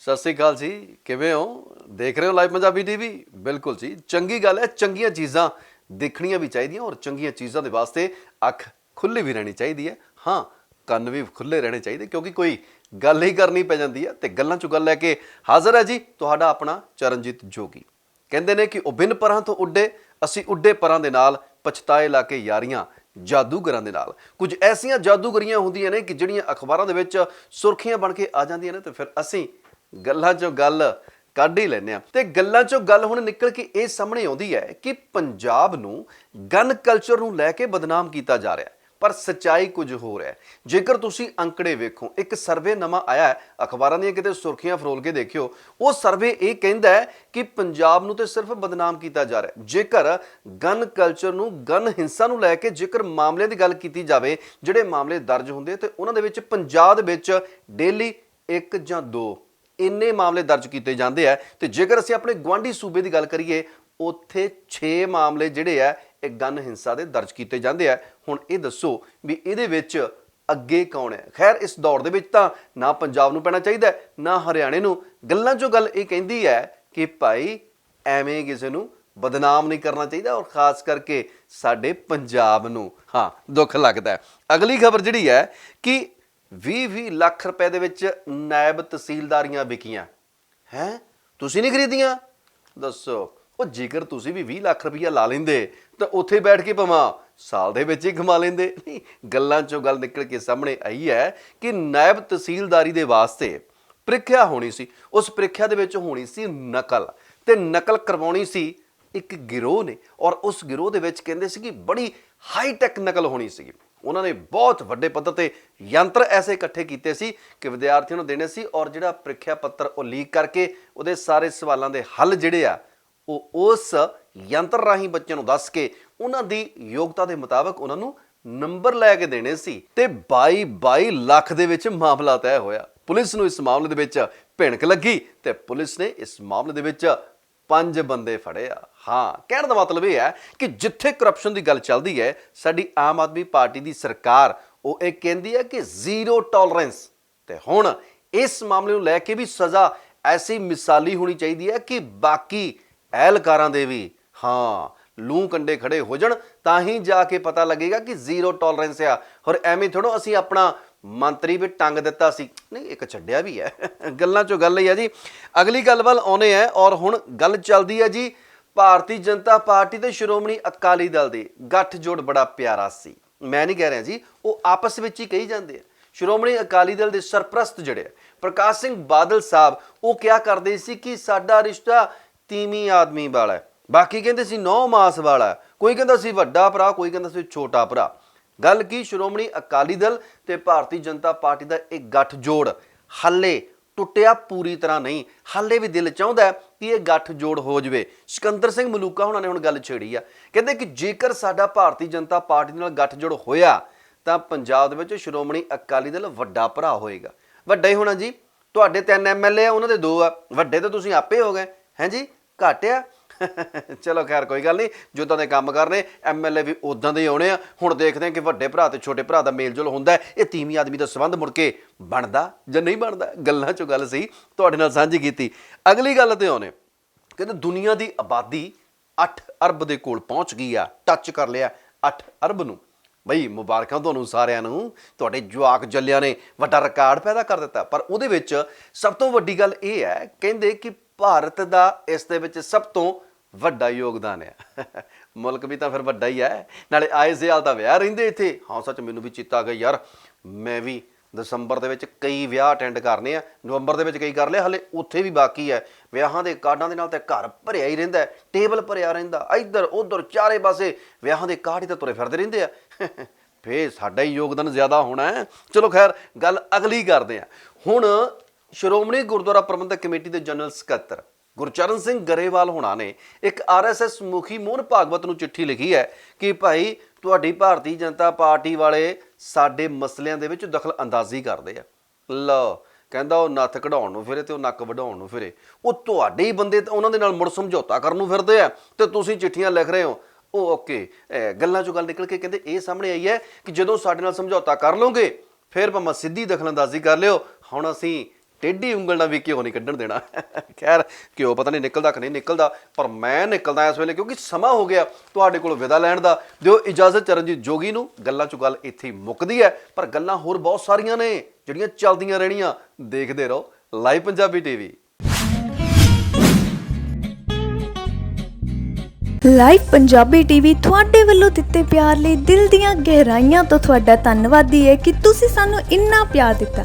ਸਤਿ ਸ੍ਰੀ ਅਕਾਲ ਜੀ, ਕਿਵੇਂ ਹੋ? ਦੇਖ ਰਹੇ ਹੋ ਲਾਈਵ ਪੰਜਾਬੀ ਟੀਵੀ? ਬਿਲਕੁਲ ਜੀ, ਚੰਗੀ ਗੱਲ ਹੈ, ਚੰਗੀਆਂ ਚੀਜ਼ਾਂ ਦੇਖਣੀਆਂ ਵੀ ਚਾਹੀਦੀਆਂ ਔਰ ਚੰਗੀਆਂ ਚੀਜ਼ਾਂ ਦੇ ਵਾਸਤੇ ਅੱਖ ਖੁੱਲੀ ਵੀ ਰਹਿਣੀ ਚਾਹੀਦੀ ਹੈ। ਹਾਂ, ਕੰਨ ਵੀ ਖੁੱਲੇ ਰਹਿਣੇ ਚਾਹੀਦੇ ਕਿਉਂਕਿ ਕੋਈ ਗੱਲ ਹੀ ਕਰਨੀ ਪੈ ਜਾਂਦੀ ਹੈ ਤੇ ਗੱਲਾਂ ਚੋਂ ਗੱਲ ਲੈ ਕੇ ਹਾਜ਼ਰ ਹੈ ਜੀ ਤੁਹਾਡਾ ਆਪਣਾ ਚਰਨਜੀਤ ਜੋਗੀ। ਕਹਿੰਦੇ ਨੇ ਕਿ ਉਹ ਬਿਨ ਪਰਾਂ ਤੋਂ ਉੱਡੇ, ਅਸੀਂ ਉੱਡੇ ਪਰਾਂ ਦੇ ਨਾਲ ਪਛਤਾਏ ਲਾ ਕੇ ਯਾਰੀਆਂ ਜਾਦੂਗਰਾਂ ਦੇ ਨਾਲ। ਕੁਝ ਐਸੀਆਂ ਜਾਦੂਗਰੀਆਂ ਹੁੰਦੀਆਂ ਨੇ ਕਿ ਜਿਹੜੀਆਂ ਅਖਬਾਰਾਂ ਦੇ ਵਿੱਚ ਸੁਰਖੀਆਂ ਬਣ ਕੇ ਆ ਜਾਂਦੀਆਂ ਨੇ ਤੇ ਫਿਰ ਅਸੀਂ ਗੱਲਾਂ 'ਚੋਂ ਗੱਲ ਕੱਢ ਹੀ ਲੈਂਦੇ ਆ ਤੇ ਗੱਲਾਂ 'ਚੋਂ ਗੱਲ ਹੁਣ ਨਿਕਲ ਕੇ ਇਹ ਸਾਹਮਣੇ ਆਉਂਦੀ ਹੈ ਕਿ ਪੰਜਾਬ ਨੂੰ ਗਨ ਕਲਚਰ ਨੂੰ ਲੈ ਕੇ ਬਦਨਾਮ ਕੀਤਾ ਜਾ ਰਿਹਾ ਹੈ। ਪਰ ਸਚਾਈ ਕੁਝ ਹੋਰ ਹੈ। ਜੇਕਰ ਤੁਸੀਂ ਅੰਕੜੇ ਵੇਖੋ, ਇੱਕ ਸਰਵੇ ਨਵਾਂ ਆਇਆ ਹੈ। ਅਖਬਾਰਾਂ ਦੀਆਂ ਕਿਤੇ ਸੁਰਖੀਆਂ ਫਰੋਲ ਕੇ ਦੇਖਿਓ, ਉਹ ਸਰਵੇ ਇਹ ਕਹਿੰਦਾ ਹੈ ਕਿ ਪੰਜਾਬ ਨੂੰ ਤੇ ਸਿਰਫ ਬਦਨਾਮ ਕੀਤਾ ਜਾ ਰਿਹਾ ਜੇਕਰ ਗਨ ਕਲਚਰ ਨੂੰ ਗਨ ਹਿੰਸਾ ਨੂੰ ਲੈ ਕੇ ਜੇਕਰ ਮਾਮਲੇ ਦੀ ਗੱਲ ਕੀਤੀ ਜਾਵੇ, ਜਿਹੜੇ ਮਾਮਲੇ ਦਰਜ ਹੁੰਦੇ ਤੇ ਉਹਨਾਂ ਦੇ ਵਿੱਚ ਪੰਜਾਬ ਦੇ ਵਿੱਚ ਡੇਲੀ ਇੱਕ ਜਾਂ ਦੋ ਇੰਨੇ ਮਾਮਲੇ ਦਰਜ ਕੀਤੇ ਜਾਂਦੇ ਆ ਤੇ ਜੇਕਰ ਅਸੀਂ ਆਪਣੇ ਗਵਾਂਢੀ ਸੂਬੇ ਦੀ ਗੱਲ ਕਰੀਏ, ਉੱਥੇ 6 ਮਾਮਲੇ ਜਿਹੜੇ ਆ, ਇਹ ਗਨ ਹਿੰਸਾ ਦੇ ਦਰਜ ਕੀਤੇ ਜਾਂਦੇ ਆ। ਹੁਣ ਇਹ ਦੱਸੋ ਵੀ ਇਹਦੇ ਵਿੱਚ ਅੱਗੇ ਕੌਣ ਹੈ? ਖੈਰ, ਇਸ ਦੌੜ ਦੇ ਵਿੱਚ ਤਾਂ ਨਾ ਪੰਜਾਬ ਨੂੰ ਪੈਣਾ ਚਾਹੀਦਾ, ਨਾ ਹਰਿਆਣੇ ਨੂੰ। ਗੱਲਾਂ 'ਚੋਂ ਗੱਲ ਇਹ ਕਹਿੰਦੀ ਹੈ ਕਿ ਭਾਈ, ਐਵੇਂ ਕਿਸੇ ਨੂੰ ਬਦਨਾਮ ਨਹੀਂ ਕਰਨਾ ਚਾਹੀਦਾ ਔਰ ਖਾਸ ਕਰਕੇ ਸਾਡੇ ਪੰਜਾਬ ਨੂੰ। ਹਾਂ, ਦੁੱਖ ਲੱਗਦਾ ਅਗਲੀ ਖਬਰ ਜਿਹੜੀ ਹੈ ਕਿ 20-20 ਲੱਖ ਰੁਪਏ ਦੇ ਵਿੱਚ ਨਾਇਬ ਤਹਿਸੀਲਦਾਰੀਆਂ ਵਿਕੀਆਂ। ਹੈ? ਤੁਸੀਂ ਨਹੀਂ ਖਰੀਦੀਆਂ? ਦੱਸੋ, ਉਹ ਜੇਕਰ ਤੁਸੀਂ ਵੀ 20 ਲੱਖ ਰੁਪਈਆ ਲਾ ਲੈਂਦੇ, ਤਾਂ ਉੱਥੇ ਬੈਠ ਕੇ ਭਵਾਂ ਸਾਲ ਦੇ ਵਿੱਚ ਹੀ ਕਮਾ ਲੈਂਦੇ। ਨਹੀਂ, ਗੱਲਾਂ ਚੋਂ ਗੱਲ ਨਿਕਲ ਕੇ ਸਾਹਮਣੇ ਆਈ ਹੈ ਕਿ ਨਾਇਬ ਤਹਿਸੀਲਦਾਰੀ ਦੇ ਵਾਸਤੇ ਪ੍ਰੀਖਿਆ ਹੋਣੀ ਸੀ। ਉਸ ਪ੍ਰੀਖਿਆ ਦੇ ਵਿੱਚ ਹੋਣੀ ਸੀ ਨਕਲ ਤੇ ਨਕਲ ਕਰਵਾਉਣੀ ਸੀ ਇੱਕ ਗਿਰੋਹ ਨੇ ਔਰ ਉਸ ਗਿਰੋਹ ਦੇ ਵਿੱਚ ਕਹਿੰਦੇ ਸੀ ਕਿ ਬੜੀ ਹਾਈ ਟੈਕ ਨਕਲ ਹੋਣੀ ਸੀ ਉਹਨਾਂ ਨੇ ਬਹੁਤ ਵੱਡੇ ਪੱਧਰ ਤੇ ਯੰਤਰ ਐਸੇ ਇਕੱਠੇ ਕੀਤੇ ਸੀ ਕਿ ਵਿਦਿਆਰਥੀਆਂ ਨੂੰ ਦੇਣੇ ਸੀ ਔਰ ਜਿਹੜਾ ਪ੍ਰੀਖਿਆ ਪੱਤਰ ਉਹ ਲੀਕ ਕਰਕੇ ਉਹਦੇ ਸਾਰੇ ਸਵਾਲਾਂ ਦੇ ਹੱਲ ਜਿਹੜੇ ਆ, ਉਹ ਉਸ ਯੰਤਰ ਰਾਹੀਂ ਬੱਚਿਆਂ ਨੂੰ ਦੱਸ ਕੇ ਉਹਨਾਂ ਦੀ ਯੋਗਤਾ ਦੇ ਮੁਤਾਬਕ ਉਹਨਾਂ ਨੂੰ ਨੰਬਰ ਲੈ ਕੇ ਦੇਣੇ ਸੀ ਤੇ 22 22 ਲੱਖ ਦੇ ਵਿੱਚ ਮਾਮਲਾ ਤੈਅ ਹੋਇਆ। ਪੁਲਿਸ ਨੂੰ ਇਸ ਮਾਮਲੇ ਦੇ ਵਿੱਚ ਭਿਣਕ ਲੱਗੀ ਤੇ ਪੁਲਿਸ ਨੇ ਇਸ ਮਾਮਲੇ ਦੇ ਵਿੱਚ ਪੰਜ ਬੰਦੇ ਫੜੇ ਆ। ਹਾਂ, ਕਹਿਣ ਦਾ ਮਤਲਬ ਇਹ ਹੈ ਕਿ ਜਿੱਥੇ ਕਰਪਸ਼ਨ ਦੀ ਗੱਲ ਚੱਲਦੀ ਹੈ, ਸਾਡੀ ਆਮ ਆਦਮੀ ਪਾਰਟੀ ਦੀ ਸਰਕਾਰ, ਉਹ ਇਹ ਕਹਿੰਦੀ ਹੈ ਕਿ ਜ਼ੀਰੋ ਟੋਲਰੈਂਸ ਤੇ ਹੁਣ ਇਸ ਮਾਮਲੇ ਨੂੰ ਲੈ ਕੇ ਵੀ ਸਜ਼ਾ ਐਸੀ ਮਿਸਾਲੀ ਹੋਣੀ ਚਾਹੀਦੀ ਹੈ ਕਿ ਬਾਕੀ ਐਲਕਾਰਾਂ ਦੇ ਵੀ, ਹਾਂ, ਲੂ ਕੰਡੇ ਖੜੇ ਹੋ ਜਾਣ, ਤਾਂ ਹੀ ਜਾ ਕੇ ਪਤਾ ਲੱਗੇਗਾ ਕਿ ਜ਼ੀਰੋ ਟੋਲਰੈਂਸ ਆ। ਔਰ ਐਵੇਂ ਥੋੜੋ ਅਸੀਂ ਆਪਣਾ ਮੰਤਰੀ ਵੀ ਟੰਗ ਦਿੱਤਾ ਸੀ। ਨਹੀਂ, ਇੱਕ ਛੱਡਿਆ ਵੀ ਹੈ। ਗੱਲਾਂ ਚੋਂ ਗੱਲ ਹੀ ਆ ਜੀ। ਅਗਲੀ ਗੱਲ ਵੱਲ ਆਉਨੇ ਆ ਔਰ ਹੁਣ ਗੱਲ ਚੱਲਦੀ ਹੈ ਜੀ ਭਾਰਤੀ ਜਨਤਾ ਪਾਰਟੀ ਤੇ ਸ਼੍ਰੋਮਣੀ ਅਕਾਲੀ ਦਲ ਦੇ ਗੱਠਜੋੜ ਬੜਾ ਪਿਆਰਾ ਸੀ। ਮੈਂ ਨਹੀਂ ਕਹਿ ਰਿਹਾ ਜੀ, ਉਹ ਆਪਸ ਵਿੱਚ ਹੀ ਕਹੀ ਜਾਂਦੇ ਆ। ਸ਼੍ਰੋਮਣੀ ਅਕਾਲੀ ਦਲ ਦੇ ਸਰਪ੍ਰਸਤ ਜਿਹੜੇ ਪ੍ਰਕਾਸ਼ ਸਿੰਘ ਬਾਦਲ ਸਾਹਿਬ, ਉਹ ਕਿਹਾ ਕਰਦੇ ਸੀ ਕਿ ਸਾਡਾ ਰਿਸ਼ਤਾ ਤੀਵੀਂ ਆਦਮੀ ਵਾਲਾ ਹੈ। ਬਾਕੀ ਕਹਿੰਦੇ ਸੀ ਨੌ ਮਾਸ ਵਾਲਾ ਕੋਈ ਕਹਿੰਦਾ ਸੀ ਵੱਡਾ ਭਰਾ, ਕੋਈ ਕਹਿੰਦਾ ਸੀ ਛੋਟਾ ਭਰਾ। ਗੱਲ ਕੀ ਸ਼੍ਰੋਮਣੀ ਅਕਾਲੀ ਦਲ ਤੇ ਭਾਰਤੀ ਜਨਤਾ ਪਾਰਟੀ ਦਾ ਇੱਕ ਗੱਠ ਜੋੜ ਹੱਲੇ ਟੁੱਟਿਆ ਪੂਰੀ ਤਰ੍ਹਾਂ ਨਹੀਂ। ਹਾਲੇ ਵੀ ਦਿਲ ਚਾਹੁੰਦਾ ਕਿ ਇਹ ਗੱਠ ਜੋੜ ਹੋ ਜਵੇ। ਸਿਕੰਦਰ ਸਿੰਘ ਮਲੂਕਾ ਹੁਣਾਂ ਨੇ ਹੁਣ ਗੱਲ ਛੇੜੀ ਆ। ਕਹਿੰਦੇ ਕਿ ਜੇਕਰ ਸਾਡਾ ਭਾਰਤੀ ਜਨਤਾ ਪਾਰਟੀ ਨਾਲ ਗੱਠ ਜੋੜ ਹੋਇਆ, ਤਾਂ ਪੰਜਾਬ ਦੇ ਵਿੱਚ ਸ਼੍ਰੋਮਣੀ ਅਕਾਲੀ ਦਲ ਵੱਡਾ ਭਰਾ ਹੋਏਗਾ। ਵੱਡਾ ਹੀ ਹੋਣਾ ਜੀ। ਤੁਹਾਡੇ ਤਿੰਨ ਐਮਐਲਏ ਆ, ਉਹਨਾਂ ਦੇ ਦੋ ਆ। ਵੱਡੇ ਤਾਂ ਤੁਸੀਂ ਆਪੇ ਹੋ ਗਏ। ਹੈਂ ਜੀ? ਘੱਟ ਆ ਚਲੋ ਖੈਰ, ਕੋਈ ਗੱਲ ਨਹੀਂ। ਜਿੱਦਾਂ ਦੇ ਕੰਮ ਕਰਨੇ ਐਮਐਲਏ ਵੀ ਉਦਾਂ ਦੇ ਆਉਣੇ ਆ। ਹੁਣ ਦੇਖਦੇ ਆ ਕਿ ਵੱਡੇ ਭਰਾ ਤੇ ਛੋਟੇ ਭਰਾ ਦਾ ਮੇਲਜੋਲ ਹੁੰਦਾ ਇਹ ਤੀਵੀਂ ਆਦਮੀ ਦਾ ਸਬੰਧ ਮੁੜ ਕੇ ਬਣਦਾ ਜਾਂ ਨਹੀਂ ਬਣਦਾ? ਗੱਲਾਂ ਚੋਂ ਗੱਲ ਸੀ ਤੁਹਾਡੇ ਨਾਲ ਸਾਂਝੀ ਕੀਤੀ। ਅਗਲੀ ਗੱਲ ਤੇ ਆਉਨੇ ਕਹਿੰਦੇ ਦੁਨੀਆ ਦੀ ਆਬਾਦੀ 8 ਅਰਬ ਦੇ ਕੋਲ ਪਹੁੰਚ ਗਈ ਆ। ਟੱਚ ਕਰ ਲਿਆ 8 ਅਰਬ ਨੂੰ। ਬਈ, ਮੁਬਾਰਕਾਂ ਤੁਹਾਨੂੰ ਸਾਰਿਆਂ ਨੂੰ। ਤੁਹਾਡੇ ਜਵਾਕ ਜੱਲਿਆਂ ਨੇ ਵੱਡਾ ਰਿਕਾਰਡ ਪੈਦਾ ਕਰ ਦਿੱਤਾ। ਪਰ ਉਹਦੇ ਵਿੱਚ ਸਭ ਤੋਂ ਵੱਡੀ ਗੱਲ ਇਹ ਹੈ, ਕਹਿੰਦੇ ਕਿ ਭਾਰਤ ਦਾ ਇਸ ਦੇ ਵਿੱਚ ਸਭ ਤੋਂ ਵੱਡਾ ਯੋਗਦਾਨ ਹੈ ਮੁਲਕ ਵੀ ਤਾਂ ਫਿਰ ਵੱਡਾ ਹੀ ਹੈ ਨਾਲੇ ਆਏ ਜ਼ਿਆਲ ਦਾ ਵਿਆਹ ਰਹਿੰਦੇ ਇੱਥੇ। ਹਾਂ, ਸੱਚ ਮੈਨੂੰ ਵੀ ਚਿੱਤਾ ਗਿਆ ਯਾਰ। ਮੈਂ ਵੀ ਦਸੰਬਰ ਦੇ ਵਿੱਚ ਕਈ ਵਿਆਹ ਅਟੈਂਡ ਕਰਨੇ ਆ। ਨਵੰਬਰ ਦੇ ਵਿੱਚ ਕਈ ਕਰ ਲਿਆ ਹਲੇ ਉੱਥੇ ਵੀ ਬਾਕੀ ਹੈ ਵਿਆਹਾਂ ਦੇ ਕਾਰਡਾਂ ਦੇ ਨਾਲ ਤੇ ਘਰ ਭਰਿਆ ਹੀ ਰਹਿੰਦਾ ਟੇਬਲ ਭਰਿਆ ਰਹਿੰਦਾ। ਇੱਧਰ, ਉੱਧਰ, ਚਾਰੇ ਪਾਸੇ ਵਿਆਹਾਂ ਦੇ ਕਾਰਡ ਹੀ ਤਾਂ ਤੁਰੇ ਫਿਰਦੇ ਰਹਿੰਦੇ ਆ। ਫੇ ਸਾਡਾ ਹੀ ਯੋਗਦਾਨ ਜ਼ਿਆਦਾ ਹੋਣਾ ਹੈ। ਚਲੋ ਖੈਰ, ਗੱਲ ਅਗਲੀ ਕਰਦੇ ਆ। ਹੁਣ ਸ਼੍ਰੋਮਣੀ ਗੁਰਦੁਆਰਾ ਪ੍ਰਬੰਧਕ ਕਮੇਟੀ ਦੇ ਜਨਰਲ ਸਕੱਤਰ ਗੁਰਚਰਨ ਸਿੰਘ ਗਰੇਵਾਲ ਹੋਣਾ ਨੇ ਇੱਕ ਆਰਐਸਐਸ ਮੁਖੀ ਮੋਹਨ ਭਾਗਵਤ ਨੂੰ ਚਿੱਠੀ ਲਿਖੀ ਹੈ ਕਿ ਭਾਈ, ਤੁਹਾਡੀ ਭਾਰਤੀ ਜਨਤਾ ਪਾਰਟੀ ਵਾਲੇ ਸਾਡੇ ਮਸਲਿਆਂ ਦੇ ਵਿੱਚ ਦਖਲ ਅੰਦਾਜ਼ੀ ਕਰਦੇ ਆ। ਲਓ, ਕਹਿੰਦਾ ਉਹ ਨੱਥ ਕਢਾਉਣ ਨੂੰ ਫਿਰੇ ਤੇ ਉਹ ਨੱਕ ਵਢਾਉਣ ਨੂੰ ਫਿਰੇ। ਉਹ ਤੁਹਾਡੇ ਹੀ ਬੰਦੇ ਤਾਂ ਉਹਨਾਂ ਦੇ ਨਾਲ ਮੁੜ ਸਮਝੌਤਾ ਕਰਨ ਨੂੰ ਫਿਰਦੇ ਆ ਤੇ ਤੁਸੀਂ ਚਿੱਠੀਆਂ ਲਿਖ ਰਹੇ ਹੋ। ਉਹ ਓਕੇ ਗੱਲਾਂ ਚੋਂ ਗੱਲ ਨਿਕਲ ਕੇ ਕਹਿੰਦੇ, ਇਹ ਸਾਹਮਣੇ ਆਈ ਹੈ ਕਿ ਜਦੋਂ ਸਾਡੇ ਨਾਲ ਸਮਝੌਤਾ ਕਰ ਲਓਗੇ, ਫਿਰ ਭਾਵੇਂ ਸਿੱਧੀ ਦਖਲਅੰਦਾਜ਼ੀ ਕਰ ਲਿਓ। ਹੁਣ ਅਸੀਂ ਟੇਢੀ ਉਂਗਲ ਨਾਲ ਵੀ ਘਿਓ ਨਹੀਂ ਕੱਢਣ ਦੇਣਾ। ਖੈਰ, ਘਿਓ ਪਤਾ ਨਹੀਂ ਨਿਕਲਦਾ ਕਿ ਨਹੀਂ ਨਿਕਲਦਾ, ਪਰ ਮੈਂ ਨਿਕਲਦਾ ਇਸ ਵੇਲੇ ਕਿਉਂਕਿ ਸਮਾਂ ਹੋ ਗਿਆ, ਤੁਹਾਡੇ ਕੋਲ ਵਿਦਾ ਲੈਣ ਦਾ। ਦਿਓ ਇਜਾਜ਼ਤ ਚਰਨਜੀਤ ਜੋਗੀ ਨੂੰ, ਗੱਲਾਂ ਚੋਂ ਗੱਲ ਇੱਥੇ ਮੁੱਕਦੀ ਹੈ, ਪਰ ਗੱਲਾਂ ਹੋਰ ਬਹੁਤ ਸਾਰੀਆਂ ਨੇ, ਜਿਹੜੀਆਂ ਚੱਲਦੀਆਂ ਰਹਿਣੀਆਂ। ਦੇਖਦੇ ਰਹੋ, live Punjabi TV. Live Punjabi TV ਤੁਹਾਡੇ ਵੱਲੋਂ ਦਿੱਤੇ ਪਿਆਰ ਲਈ ਦਿਲ ਦੀਆਂ ਗਹਿਰਾਈਆਂ ਤੋਂ ਤੁਹਾਡਾ ਧੰਨਵਾਦੀ ਹੈ ਕਿ ਤੁਸੀਂ ਸਾਨੂੰ ਇੰਨਾ ਪਿਆਰ ਦਿੱਤਾ।